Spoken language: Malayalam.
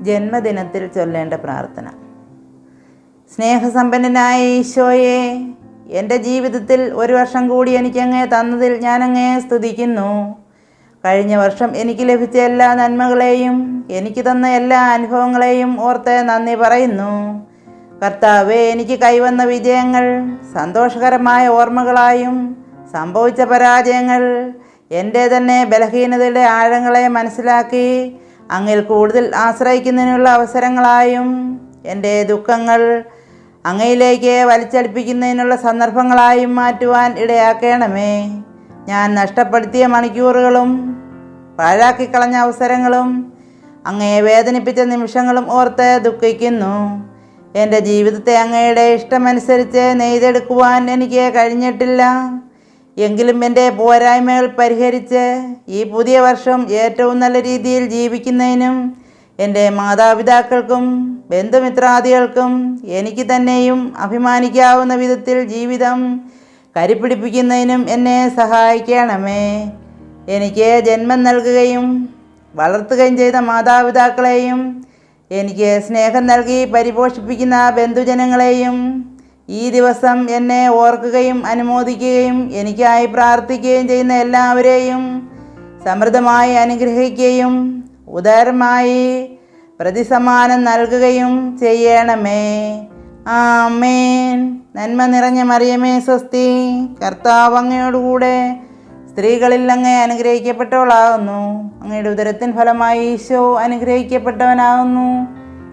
ജന്മദിനത്തിൽ ചൊല്ലേണ്ട പ്രാർത്ഥന. സ്നേഹസമ്പന്നനായ ഈശോയെ എന്റെ ജീവിതത്തിൽ ഒരു വർഷം കൂടി എനിക്കങ്ങേ തന്നതിൽ ഞാനങ്ങേ സ്തുതിക്കുന്നു. കഴിഞ്ഞ വർഷം എനിക്ക് ലഭിച്ച എല്ലാ നന്മകളെയും എനിക്ക് തന്ന എല്ലാ അനുഭവങ്ങളെയും ഓർത്ത് നന്ദി പറയുന്നു. കർത്താവെ എനിക്ക് കൈവന്ന വിജയങ്ങൾ സന്തോഷകരമായ ഓർമ്മകളായും സംഭവിച്ച പരാജയങ്ങൾ എന്റെ തന്നെ ബലഹീനതയുടെ ആഴങ്ങളെ മനസ്സിലാക്കി അങ്ങിൽ കൂടുതൽ ആശ്രയിക്കുന്നതിനുള്ള അവസരങ്ങളായും എന്റെ ദുഃഖങ്ങൾ അങ്ങയിലേക്ക് വലിച്ചടിപ്പിക്കുന്നതിനുള്ള സന്ദർഭങ്ങളായും മാറ്റുവാൻ ഇടയാക്കണമേ. ഞാൻ നഷ്ടപ്പെടുത്തിയ മണിക്കൂറുകളും പാഴാക്കിക്കളഞ്ഞ അവസരങ്ങളും അങ്ങയെ വേദനിപ്പിച്ച നിമിഷങ്ങളും ഓർത്ത് ദുഃഖിക്കുന്നു. എന്റെ ജീവിതത്തെ അങ്ങയുടെ ഇഷ്ടമനുസരിച്ച് നെയ്തെടുക്കുവാൻ എനിക്ക് കഴിഞ്ഞിട്ടില്ല. എങ്കിലും എന്റെ പോരായ്മകൾ പരിഹരിച്ച് ഈ പുതിയ വർഷം ഏറ്റവും നല്ല രീതിയിൽ ജീവിക്കുന്നതിനും എന്റെ മാതാപിതാക്കൾക്കും ബന്ധുമിത്രാദികൾക്കും എനിക്ക് തന്നെയും അഭിമാനിക്കാവുന്ന വിധത്തിൽ ജീവിതം കരിപ്പിടിപ്പിക്കുന്നതിനും എന്നെ സഹായിക്കണമേ. എനിക്ക് ജന്മം നൽകുകയും വളർത്തുകയും ചെയ്ത മാതാപിതാക്കളെയും എനിക്ക് സ്നേഹം നൽകി പരിപോഷിപ്പിക്കുന്ന ബന്ധുജനങ്ങളെയും ഈ ദിവസം എന്നെ ഓർക്കുകയും അനുമോദിക്കുകയും എനിക്കായി പ്രാർത്ഥിക്കുകയും ചെയ്യുന്ന എല്ലാവരെയും സമൃദ്ധമായി അനുഗ്രഹിക്കുകയും ഉദാരമായി പ്രതിസമാനം നൽകുകയും ചെയ്യണമേ. ആമേൻ. നന്മ നിറഞ്ഞ മറിയമേ സ്വസ്തി. കർത്താവ് അങ്ങയോടുകൂടെ സ്ത്രീകളിൽ അങ്ങേ അനുഗ്രഹിക്കപ്പെട്ടവളാകുന്നു. അങ്ങയുടെ ഉദരത്തിൻ ഫലമായി ഈശോ അനുഗ്രഹിക്കപ്പെട്ടവനാകുന്നു.